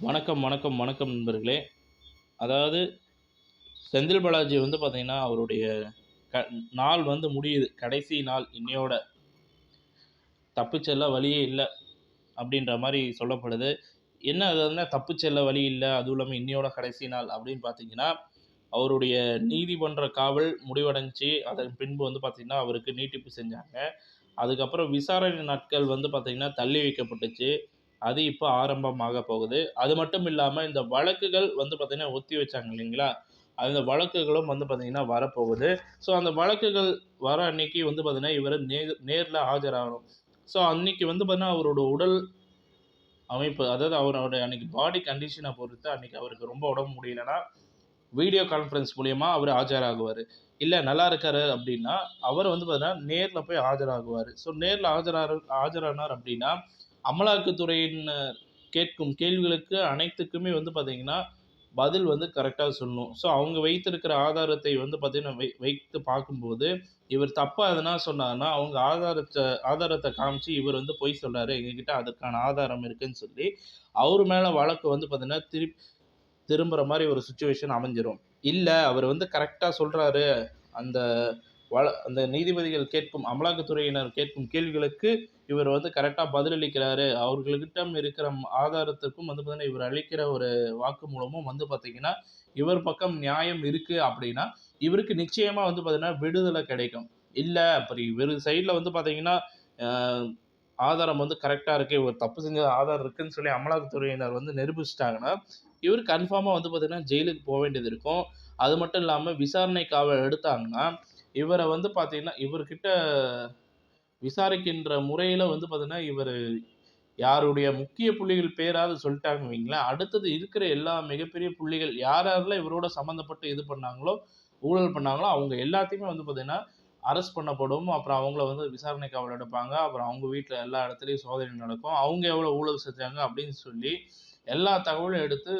வணக்கம் வணக்கம் வணக்கம் நண்பர்களே. அதாவது செந்தில் பாலாஜி வந்து பார்த்திங்கன்னா அவருடைய க நாள் வந்து முடியுது. கடைசி நாள் இன்னையோட. தப்புச்செல்ல வழியே இல்லை அப்படின்ற மாதிரி சொல்லப்படுது. என்ன அது என்ன தப்பிச்செல்ல வழி இல்லை அதுவும் இல்லாமல் இன்னையோட கடைசி நாள் அப்படின்னு பார்த்தீங்கன்னா அவருடைய நீதிமன்ற காவல் முடிவடைஞ்சு அதன் பின்பு வந்து பார்த்திங்கன்னா அவருக்கு நீட்டிப்பு செஞ்சாங்க. அதுக்கப்புறம் விசாரணை நாட்கள் வந்து பார்த்திங்கன்னா தள்ளி வைக்கப்பட்டுச்சு. அது இப்போ ஆரம்பமாக போகுது. அது மட்டும் இல்லாமல் இந்த வழக்குகள் வந்து பார்த்திங்கன்னா ஒத்தி வச்சாங்க இல்லைங்களா? அந்த வழக்குகளும் வந்து பார்த்திங்கன்னா வரப்போகுது. ஸோ அந்த வழக்குகள் வர அன்னைக்கு வந்து பார்த்திங்கன்னா இவர் நேர் நேரில் ஆஜராகணும். ஸோ அன்னைக்கு வந்து பார்த்திங்கன்னா அவரோட உடல் அமைப்பு அதாவது அவரோட அன்னைக்கு பாடி கண்டிஷனை பொறுத்து அன்னைக்கு அவருக்கு ரொம்ப உடம்பு முடியலன்னா வீடியோ கான்ஃபரன்ஸ் மூலயமா அவர் ஆஜராகுவார். இல்லை நல்லா இருக்காரு அப்படின்னா அவர் வந்து பார்த்தீங்கன்னா நேரில் போய் ஆஜராகுவார். ஸோ நேரில் ஆஜராக ஆஜரானார் அப்படின்னா அமலாக்கத்துறையின் கேட்கும் கேள்விகளுக்கு அனைத்துக்குமே வந்து பார்த்தீங்கன்னா பதில் வந்து கரெக்டாக சொல்லணும். ஸோ அவங்க வைத்திருக்கிற ஆதாரத்தை வந்து பார்த்தீங்கன்னா வை வைத்து பார்க்கும்போது இவர் தப்பாக எதனா சொன்னார்னா அவங்க ஆதாரத்தை ஆதாரத்தை காமிச்சு இவர் வந்து பொய் சொல்கிறாரு எங்ககிட்ட அதற்கான ஆதாரம் இருக்குன்னு சொல்லி அவர் மேலே வழக்கு வந்து பார்த்தீங்கன்னா திருப்பி திரும்புகிற மாதிரி ஒரு சுச்சுவேஷன் அமைஞ்சிரும். இல்லை அவர் வந்து கரெக்டாக சொல்கிறாரு அந்த வழ அந்த நீதிபதிகள் கேட்கும் அமலாக்கத்துறையினர் கேட்கும் கேள்விகளுக்கு இவர் வந்து கரெக்டாக பதிலளிக்கிறாரு. அவர்கள்கிட்ட இருக்கிற ஆதாரத்துக்கும் வந்து பார்த்தீங்கன்னா இவர் அளிக்கிற ஒரு வாக்கு மூலமும் வந்து பார்த்தீங்கன்னா இவர் பக்கம் நியாயம் இருக்குது அப்படின்னா இவருக்கு நிச்சயமாக வந்து பார்த்தீங்கன்னா விடுதலை கிடைக்கும். இல்லை அப்படி இவர் சைடில் வந்து பார்த்தீங்கன்னா ஆதாரம் வந்து கரெக்டாக இருக்குது இவர் தப்பு செஞ்ச ஆதாரம் இருக்குதுன்னு சொல்லி அமலாக்கத்துறையினர் வந்து நிரூபிச்சிட்டாங்கன்னா இவர் கன்ஃபார்மாக வந்து பார்த்தீங்கன்னா ஜெயிலுக்கு போக வேண்டியது இருக்கும். அது மட்டும் இல்லாமல் விசாரணை காவல் எடுத்தாங்கன்னா இவரை வந்து பார்த்தீங்கன்னா இவர்கிட்ட விசாரிக்கின்ற முறையில் வந்து பார்த்தீங்கன்னா இவர் யாருடைய முக்கிய புள்ளிகள் பேராது சொல்லிட்டாங்கன்னு வைங்களேன். அடுத்தது இருக்கிற எல்லா மிகப்பெரிய புள்ளிகள் யார் யாரெல்லாம் இவரோட சம்மந்தப்பட்டு இது பண்ணாங்களோ ஊழல் பண்ணாங்களோ அவங்க எல்லாத்தையுமே வந்து பார்த்தீங்கன்னா அரெஸ்ட் பண்ணப்படும். அப்புறம் அவங்கள வந்து விசாரணை காவல் எடுப்பாங்க. அப்புறம் அவங்க வீட்டில் எல்லா இடத்துலையும் சோதனை நடக்கும். அவங்க எவ்வளோ ஊழல் செஞ்சாங்க அப்படின்னு சொல்லி எல்லா தகவலும் எடுத்து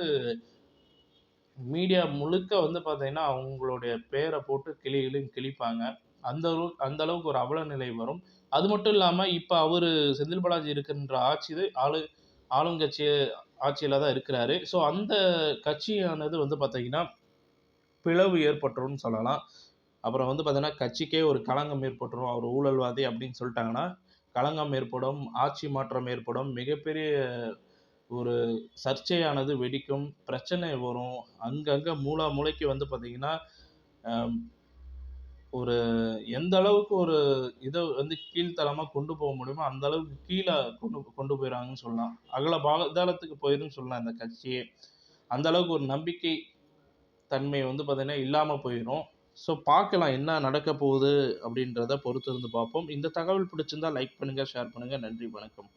மீடியா முழுக்க வந்து பார்த்தீங்கன்னா அவங்களுடைய பேரை போட்டு கிளி கிளின்னு கிழிப்பாங்க. அந்த அளவு அந்த அளவுக்கு ஒரு அவல நிலை வரும். அது மட்டும் இல்லாமல் இப்போ அவர் செந்தில் பாலாஜி இருக்கின்ற ஆட்சி ஆளு ஆளுங்கட்சி ஆட்சியில் தான் இருக்கிறாரு. ஸோ அந்த கட்சியானது வந்து பார்த்தீங்கன்னா பிளவு ஏற்பட்டுரும்னு சொல்லலாம். அப்புறம் வந்து பார்த்தீங்கன்னா கட்சிக்கே ஒரு களங்கம் ஏற்பட்டுரும். அவர் ஊழல்வாதி அப்படின்னு சொல்லிட்டாங்கன்னா களங்கம் ஏற்படும் ஆட்சி மாற்றம் ஏற்படும். மிகப்பெரிய ஒரு சர்ச்சையானது வெடிக்கும் பிரச்சனை வரும். அங்கங்கே மூலா மூலைக்கு வந்து பார்த்தீங்கன்னா ஒரு எந்த அளவுக்கு ஒரு இதை வந்து கீழ்த்தரமாக கொண்டு போக முடியுமோ அந்த அளவுக்கு கீழே கொண்டு கொண்டு போயிடறாங்கன்னு சொல்லலாம். அகல பாதாளத்துக்கு போயிருன்னு சொல்லலாம் இந்த கட்சியே. அந்த அளவுக்கு ஒரு நம்பிக்கை தன்மை வந்து பார்த்தீங்கன்னா இல்லாமல் போயிடும் ஸோ பார்க்கலாம் என்ன நடக்க போகுது அப்படின்றத பொறுத்து இருந்து பார்ப்போம். இந்த தகவல் பிடிச்சிருந்தா லைக் பண்ணுங்கள் ஷேர் பண்ணுங்கள் நன்றி வணக்கம்.